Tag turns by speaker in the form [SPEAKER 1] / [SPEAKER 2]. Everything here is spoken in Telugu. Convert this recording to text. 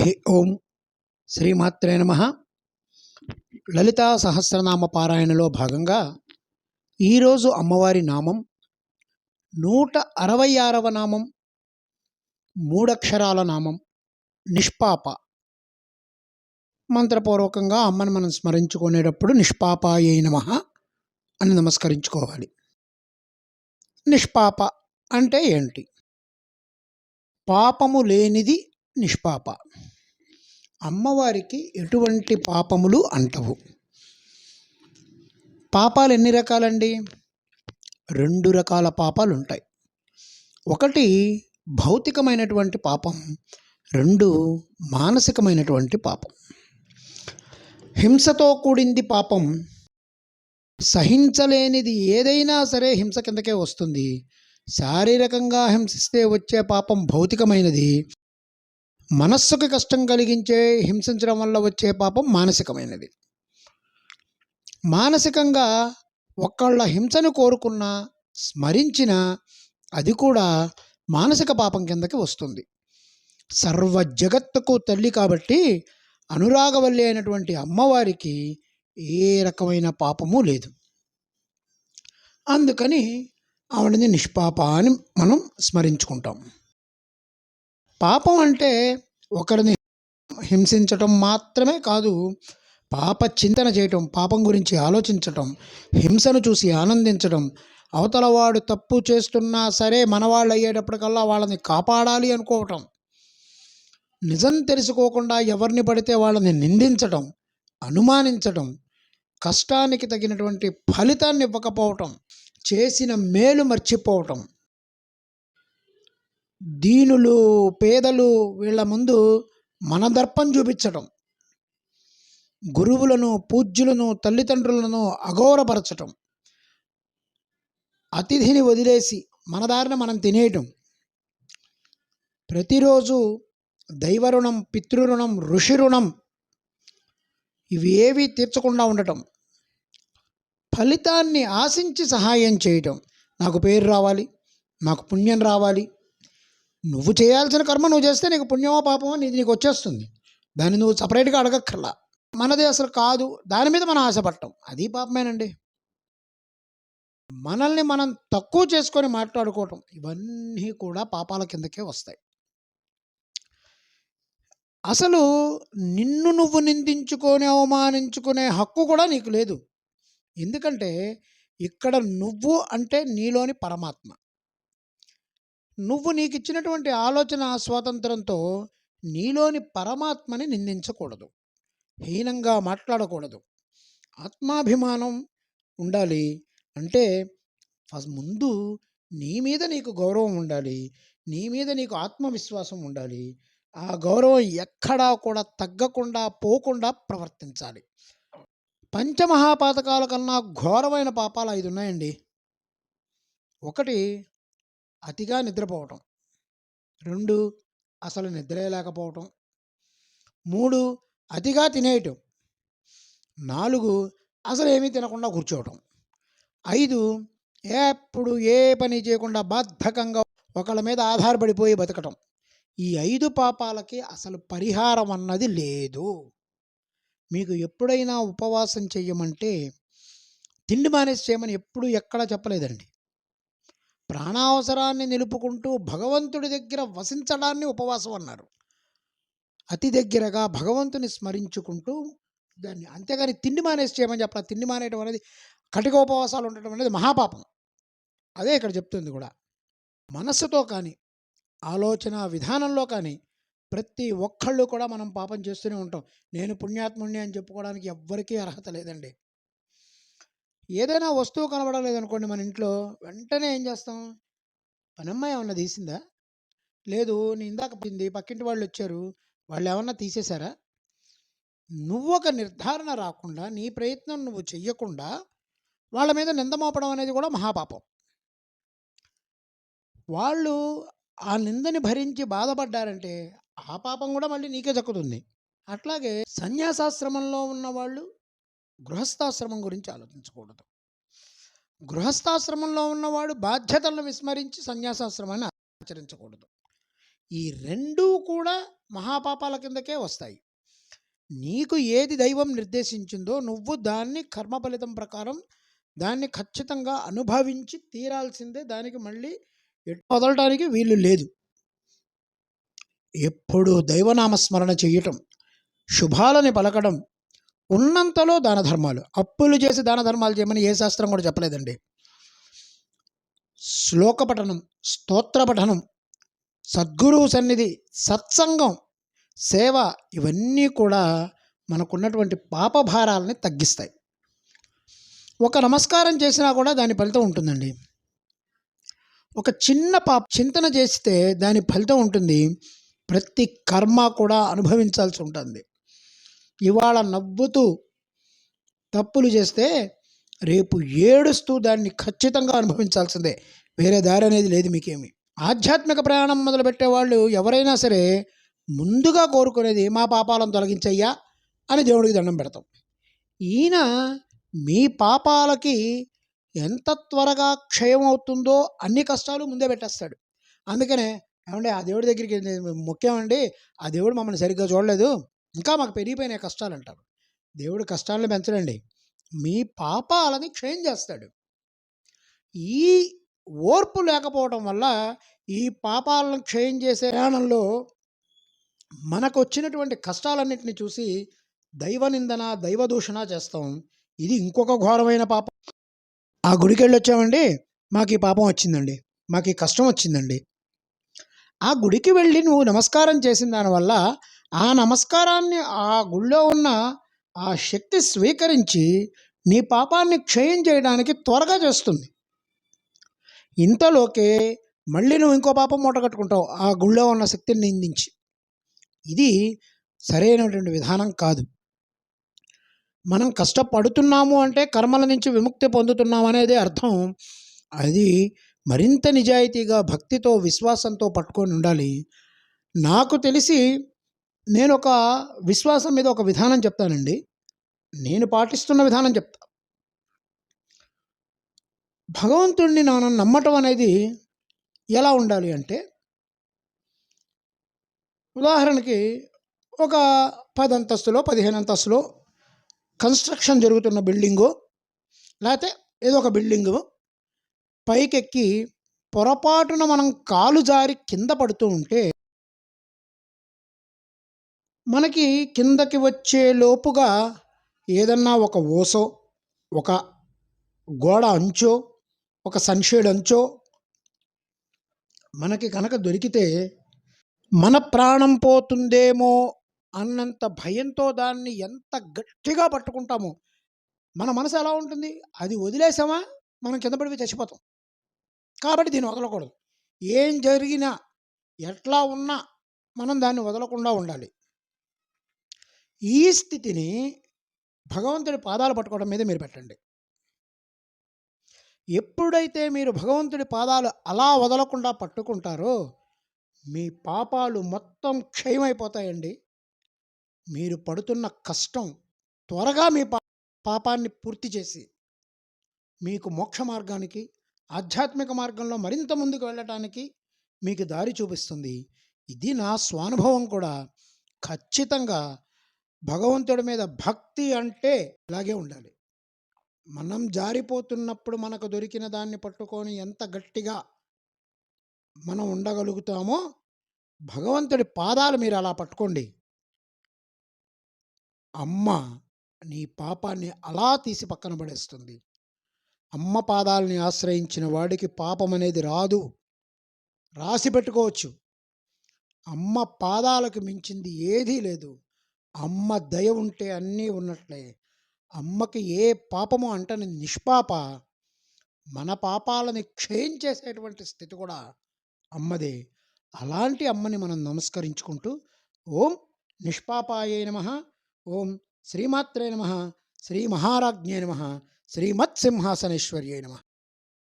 [SPEAKER 1] హే ఓం శ్రీమాత్రే నమ. లలితా సహస్రనామ పారాయణలో భాగంగా ఈరోజు అమ్మవారి నామం నూట అరవై ఆరవ నామం మూడక్షరాల నామం నిష్పాప. మంత్రపూర్వకంగా అమ్మని మనం స్మరించుకునేటప్పుడు నిష్పాపాయే నమ అని నమస్కరించుకోవాలి. నిష్పాప అంటే ఏంటి? పాపము లేనిది నిష్పాప. అమ్మవారికి ఎటువంటి పాపములు అంటవు. పాపాలు ఎన్ని రకాలండి? రెండు రకాల పాపాలు ఉంటాయి ఒకటి భౌతికమైనటువంటి పాపం రెండు మానసికమైనటువంటి పాపం. హింసతో కూడింది పాపం సహించలేనిది ఏదైనా సరే హింస కిందకే వస్తుంది. శారీరకంగా హింసిస్తే వచ్చే పాపం భౌతికమైనది మనస్సుకు కష్టం కలిగించే హింసించడం వల్ల వచ్చే పాపం మానసికమైనది. మానసికంగా ఒక్కళ్ళ హింసను కోరుకున్న స్మరించిన అది కూడా మానసిక పాపం కిందకి వస్తుంది. సర్వ జగత్తుకు తల్లి కాబట్టి అనురాగవల్లి అయినటువంటి అమ్మవారికి ఏ రకమైన పాపము లేదు. అందుకని ఆవిడని నిష్పాప అని మనం స్మరించుకుంటాం. పాపం అంటే ఒకరిని హింసించటం మాత్రమే కాదు పాప చింతన చేయటం పాపం గురించి ఆలోచించటం హింసను చూసి ఆనందించడం అవతలవాడు తప్పు చేస్తున్నా సరే మనవాళ్ళు అయ్యేటప్పటికల్లా వాళ్ళని కాపాడాలి అనుకోవటం నిజం తెలుసుకోకుండా ఎవరిని పడితే వాళ్ళని నిందించటం అనుమానించటం కష్టానికి తగినటువంటి ఫలితాన్ని ఇవ్వకపోవటం చేసిన మేలు మర్చిపోవటం. దీనులు పేదలు వీళ్ళ ముందు మన దర్పం చూపించటం. గురువులను పూజ్యులను తల్లిదండ్రులను అఘోరపరచటం. అతిథిని వదిలేసి మన దారిన మనం తినేయటం. ప్రతిరోజు దైవరుణం పితృరుణం ఋషి రుణం ఇవి ఏవి తీర్చకుండా ఉండటం. ఫలితాన్ని ఆశించి సహాయం చేయటం. నాకు పేరు రావాలి నాకు పుణ్యం రావాలి నువ్వు చేయాల్సిన కర్మ నువ్వు చేస్తే నీకు పుణ్యమో పాపమో నీది నీకు వచ్చేస్తుంది. దాన్ని నువ్వు సపరేట్గా అడగక్కర్లా. మనది అసలు కాదు. దాని మీద మనం ఆశపడటం అది పాపమేనండి. మనల్ని మనం తక్కువ చేసుకొని మాట్లాడుకోవటం ఇవన్నీ కూడా పాపాల కిందకే వస్తాయి. అసలు నిన్ను నువ్వు నిందించుకొని అవమానించుకునే హక్కు కూడా నీకు లేదు. ఎందుకంటే ఇక్కడ నువ్వు అంటే నీలోని పరమాత్మ. నువ్వు నీకు ఇచ్చినటువంటి ఆలోచన స్వాతంత్రంతో నీలోని పరమాత్మని నిందించకూడదు. హీనంగా మాట్లాడకూడదు. ఆత్మాభిమానం ఉండాలి. అంటే ముందు నీ మీద నీకు గౌరవం ఉండాలి. నీ మీద నీకు ఆత్మవిశ్వాసం ఉండాలి. ఆ గౌరవం ఎక్కడా కూడా తగ్గకుండా పోకుండా ప్రవర్తించాలి. పంచమహాపాతకాల కన్నా ఘోరమైన పాపాలు ఐదు ఉన్నాయండి ఒకటి అతిగా నిద్రపోవటం. రెండు అసలు నిద్రే లేకపోవటం మూడు అతిగా తినేయటం. నాలుగు అసలు ఏమీ తినకుండా కూర్చోవటం. ఐదు ఎప్పుడు ఏ పని చేయకుండా బద్ధకంగా ఒకళ్ళ మీద ఆధారపడిపోయి బతకటం. ఈ ఐదు పాపాలకి అసలు పరిహారం అన్నది లేదు. మీకు ఎప్పుడైనా ఉపవాసం చేయమంటే తిండి మానేసి చేయమని ఎప్పుడు ఎక్కడా చెప్పలేదండి. ప్రాణావసరాన్ని నిలుపుకుంటూ భగవంతుడి దగ్గర వసించడాన్ని ఉపవాసం అన్నారు. అతి దగ్గరగా భగవంతుని స్మరించుకుంటూ దాన్ని అంతేగాని తిండి మానేసి చేయమని చెప్పాలి తిండి మానేయడం అనేది కటిక ఉపవాసాలు ఉండటం అనేది మహాపాపం. అదే ఇక్కడ చెప్తుంది కూడా. మనస్సుతో కానీ ఆలోచన విధానంలో కానీ ప్రతి ఒక్కళ్ళు కూడా మనం పాపం చేస్తూనే ఉంటాం. నేను పుణ్యాత్ముణ్ణి అని చెప్పుకోవడానికి ఎవ్వరికీ అర్హత లేదండి. ఏదైనా వస్తువు కనబడలేదనుకోండి మన ఇంట్లో వెంటనే ఏం చేస్తాం? పనమ్మాయి ఏమన్నా తీసిందా? లేదు నీ ఇందాక పోయింది పక్కింటి వాళ్ళు వచ్చారు వాళ్ళు ఏమన్నా తీసేశారా? నువ్వు ఒక నిర్ధారణ రాకుండా నీ ప్రయత్నం నువ్వు చెయ్యకుండా వాళ్ళ మీద నింద మోపడం అనేది కూడా మహాపాపం. వాళ్ళు ఆ నిందని భరించి బాధపడ్డారంటే ఆ పాపం కూడా మళ్ళీ నీకే దక్కుతుంది. అట్లాగే సన్యాసాశ్రమంలో ఉన్న వాళ్ళు గృహస్థాశ్రమం గురించి ఆలోచించకూడదు. గృహస్థాశ్రమంలో ఉన్నవాడు బాధ్యతలను విస్మరించి సన్యాసాశ్రమాన్ని ఆచరించకూడదు. ఈ రెండూ కూడా మహాపాపాల కిందకే వస్తాయి. నీకు ఏది దైవం నిర్దేశించిందో నువ్వు దాన్ని కర్మ ఫలితం ప్రకారం దాన్ని ఖచ్చితంగా అనుభవించి తీరాల్సిందే. దానికి మళ్ళీ ఎటు వదలటానికి వీలు లేదు. ఎప్పుడు దైవనామస్మరణ చేయటం శుభాలని పలకడం ఉన్నంతలో దాన ధర్మాలు. అప్పులు చేసి దాన ధర్మాలు చేయమని ఏ శాస్త్రం కూడా చెప్పలేదండి. శ్లోక పఠనం స్తోత్ర పఠనం సద్గురువు సన్నిధి సత్సంగం సేవ ఇవన్నీ కూడా మనకున్నటువంటి పాపభారాలని తగ్గిస్తాయి. ఒక నమస్కారం చేసినా కూడా దాని ఫలితం ఉంటుందండి. ఒక చిన్న పాప చింతన చేస్తే దాని ఫలితం ఉంటుంది. ప్రతి కర్మ కూడా అనుభవించాల్సి ఉంటుంది. ఇవాళ నవ్వుతూ తప్పులు చేస్తే రేపు ఏడుస్తూ దాన్ని ఖచ్చితంగా అనుభవించాల్సిందే. వేరే దారి అనేది లేదు మీకేమి. ఆధ్యాత్మిక ప్రయాణం మొదలుపెట్టే వాళ్ళు ఎవరైనా సరే ముందుగా కోరుకునేది మా పాపాలను తొలగించయ్యా అని దేవుడికి దండం పెడతాం. ఈయన మీ పాపాలకి ఎంత త్వరగా క్షయం అవుతుందో అన్ని కష్టాలు ముందే పెట్టేస్తాడు. అందుకనే ఏమంటే ఆ దేవుడి దగ్గరికి ముఖ్యమండి ఆ దేవుడు మమ్మల్ని సరిగ్గా చూడలేదు. ఇంకా మాకు పెరిగిపోయినాయి కష్టాలు అంటారు దేవుడు కష్టాలను పెంచడండి. మీ పాపాలని క్షయం చేస్తాడు. ఈ ఓర్పు లేకపోవడం వల్ల ఈ పాపాలను క్షయం చేసే ప్రయాణంలో మనకు వచ్చినటువంటి కష్టాలన్నింటినీ చూసి దైవ నిందన దైవ దూషణ చేస్తాం. ఇది ఇంకొక ఘోరమైన పాపం. ఆ గుడికి వెళ్ళి వచ్చామండి మాకు ఈ పాపం వచ్చిందండి. మాకు ఈ కష్టం వచ్చిందండి. ఆ గుడికి వెళ్ళి నువ్వు నమస్కారం చేసిన దానివల్ల ఆ నమస్కారాన్ని ఆ గుళ్ళో ఉన్న ఆ శక్తి స్వీకరించి నీ పాపాన్ని క్షయం చేయడానికి త్వరగా చేస్తుంది. ఇంతలోకే మళ్ళీ నువ్వు ఇంకో పాపం మూట కట్టుకుంటావు ఆ గుళ్ళో ఉన్న శక్తిని నిందించి. ఇది సరైనటువంటి విధానం కాదు. మనం కష్టపడుతున్నాము అంటే కర్మల నుంచి విముక్తి పొందుతున్నాం అనేది అర్థం. అది మరింత నిజాయితీగా భక్తితో విశ్వాసంతో పట్టుకొని ఉండాలి. నాకు తెలిసి నేను ఒక విశ్వాసం మీద ఒక విధానం చెప్తానండి. నేను పాటిస్తున్న విధానం చెప్తా. భగవంతుడిని మనం నమ్మటం అనేది ఎలా ఉండాలి అంటే ఉదాహరణకి ఒక పది అంతస్తులో పదిహేను అంతస్తులో కన్స్ట్రక్షన్ జరుగుతున్న బిల్డింగు లేకపోతే ఏదో ఒక బిల్డింగు పైకెక్కి పొరపాటున మనం కాలు జారి కింద పడుతూ ఉంటే మనకి కిందకి వచ్చే లోపుగా ఏదన్నా ఒక ఓసో ఒక గోడ అంచో ఒక సన్షేడ్ అంచో మనకి కనుక దొరికితే మన ప్రాణం పోతుందేమో అన్నంత భయంతో దాన్ని ఎంత గట్టిగా పట్టుకుంటామో మన మనసు ఎలా ఉంటుంది? అది వదిలేసామా? మనం కింద పడిపోయి చచ్చిపోతాం. కాబట్టి దీన్ని వదలకూడదు. ఏం జరిగినా ఎట్లా ఉన్నా మనం దాన్ని వదలకుండా ఉండాలి. ఈ స్థితిని భగవంతుడి పాదాలు పట్టుకోవడం మీద మీరు పెట్టండి. ఎప్పుడైతే మీరు భగవంతుడి పాదాలు అలా వదలకుండా పట్టుకుంటారో మీ పాపాలు మొత్తం క్షయమైపోతాయండి. మీరు పడుతున్న కష్టం త్వరగా మీ పా పాపాన్ని పూర్తి చేసి మీకు మోక్ష మార్గానికి ఆధ్యాత్మిక మార్గంలో మరింత ముందుకు వెళ్ళటానికి మీకు దారి చూపిస్తుంది. ఇది నా స్వానుభవం కూడా. ఖచ్చితంగా భగవంతుడి మీద భక్తి అంటే ఇలాగే ఉండాలి. మనం జారిపోతున్నప్పుడు మనకు దొరికిన దాన్ని పట్టుకొని ఎంత గట్టిగా మనం ఉండగలుగుతామో భగవంతుడి పాదాలు మీరు అలా పట్టుకోండి. అమ్మ నీ పాపాన్ని అలా తీసి పక్కన పడేస్తుంది. అమ్మ పాదాలని ఆశ్రయించిన వాడికి పాపం అనేది రాదు. రాసి పెట్టుకోవచ్చు. అమ్మ పాదాలకు మించింది ఏదీ లేదు. అమ్మ దయ ఉంటే అన్నీ ఉన్నట్లే. అమ్మకి ఏ పాపము అంటని నిష్పాప మన పాపాలని క్షయం చేసేటువంటి స్థితి కూడా అమ్మదే. అలాంటి అమ్మని మనం నమస్కరించుకుంటూ ఓం నిష్పాపాయే నమ ఓం శ్రీమాత్రే నమ శ్రీ మహారాజ్ఞే నమ శ్రీమత్సింహాసనేశ్వర్యే నమ.